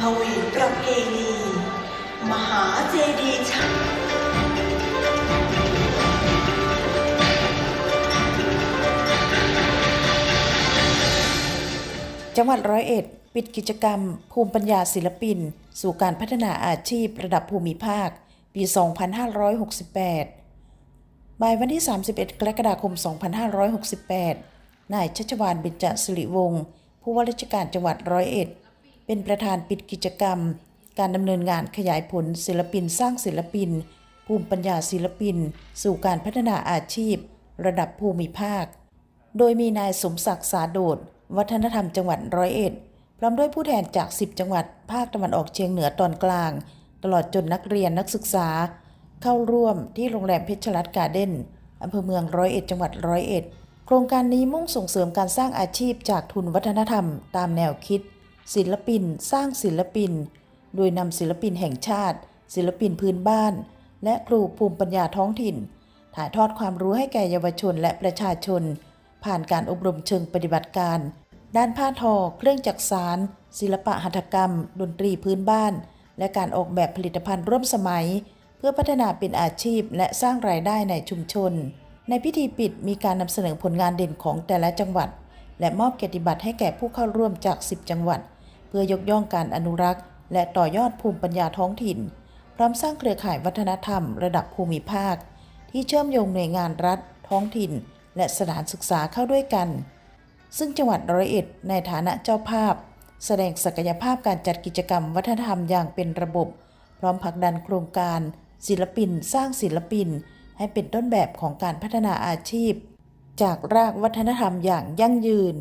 พวีประเพณี มหาเจดีย์ชัยจังหวัดร้อยเอ็ด ปิดกิจกรรม ภูมิปัญญาศิลปิน สู่การพัฒนาอาชีพระดับภูมิภาค ปี 2568 บ่ายวันที่ 31 กรกฎาคม 2568 นายชัชวานเบญจสิริวงศ์ผู้ว่าราชการจังหวัดร้อยเอ็ด เป็นประธานปิดกิจกรรม การดำเนินงานขยายผลศิลปินสร้างศิลปิน ภูมิปัญญาศิลปิน สู่การพัฒนาอาชีพ ระดับภูมิภาค โดยมีนายสมศักดิ์สาโดด วัฒนธรรมจังหวัดร้อยเอ็ดพร้อมด้วยผู้แทนจาก 10 จังหวัดภาคตะวันออกเฉียงเหนือตอนกลาง ตลอดจนนักเรียนนักศึกษา เข้าร่วมที่โรงแรมเพชรรัตการ์เด้นอำเภอเมืองร้อยเอ็ดจังหวัดร้อยเอ็ดโครงการนี้มุ่งส่งเสริมการสร้างอาชีพจากทุนวัฒนธรรม ตามแนวคิด ศิลปิน สร้างศิลปิน โดยนำศิลปินแห่งชาติ ศิลปินพื้นบ้าน และครูภูมิปัญญาท้องถิ่น ถ่ายทอดความรู้ให้แก่เยาวชนและประชาชน ผ่านการอบรมเชิงปฏิบัติการ ด้านผ้าทอ เครื่องจักสานศิลปะหัตถกรรม ดนตรีพื้นบ้าน และการออกแบบผลิตภัณฑ์ร่วมสมัย เพื่อพัฒนาเป็นอาชีพและสร้างรายได้ในชุมชน ในพิธีปิดมีการนำเสนอผลงานเด่นของแต่ละจังหวัด และมอบเกียรติบัตรให้แก่ผู้เข้าร่วมจาก 10 จังหวัด พื่อยกย่องการอนุรักษ์ และต่อยอดภูมิปัญญาท้องถิ่น พร้อมสร้างเครือข่ายวัฒนธรรมระดับภูมิภาค ที่เชื่อมโยงหน่วยงานรัฐ ท้องถิ่น และสถานศึกษาเข้าด้วยกัน ซึ่งจังหวัดร้อยเอ็ดในฐานะเจ้าภาพ แสดงศักยภาพการจัดกิจกรรมวัฒนธรรมอย่างเป็นระบบ พร้อมผลักดันโครงการ ศิลปิน สร้างศิลปิน ให้เป็นต้นแบบของการพัฒนาอาชีพ จากรากวัฒนธรรมอย่างยั่งยืน